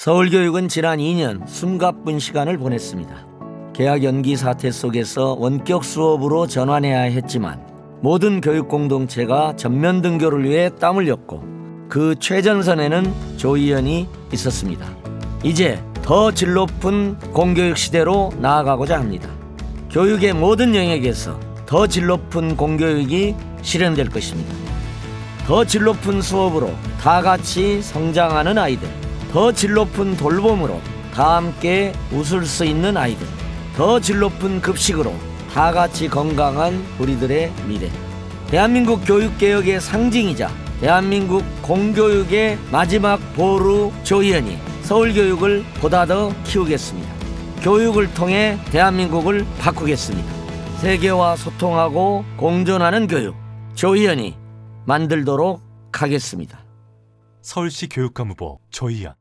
서울교육은 지난 2년 숨가쁜 시간을 보냈습니다. 계약 연기 사태 속에서 원격 수업으로 전환해야 했지만 모든 교육 공동체가 전면 등교를 위해 땀을 흘렸고 그 최전선에는 조희연이 있었습니다. 이제 더 질 높은 공교육 시대로 나아가고자 합니다. 교육의 모든 영역에서 더 질 높은 공교육이 실현될 것입니다. 더 질 높은 수업으로 다 같이 성장하는 아이들, 더 질 높은 돌봄으로 다 함께 웃을 수 있는 아이들, 더 질 높은 급식으로 다 같이 건강한 우리들의 미래. 대한민국 교육개혁의 상징이자 대한민국 공교육의 마지막 보루 조희연이 서울교육을 보다 더 키우겠습니다. 교육을 통해 대한민국을 바꾸겠습니다. 세계와 소통하고 공존하는 교육, 조희연이 만들도록 하겠습니다. 서울시 교육감 후보 조희연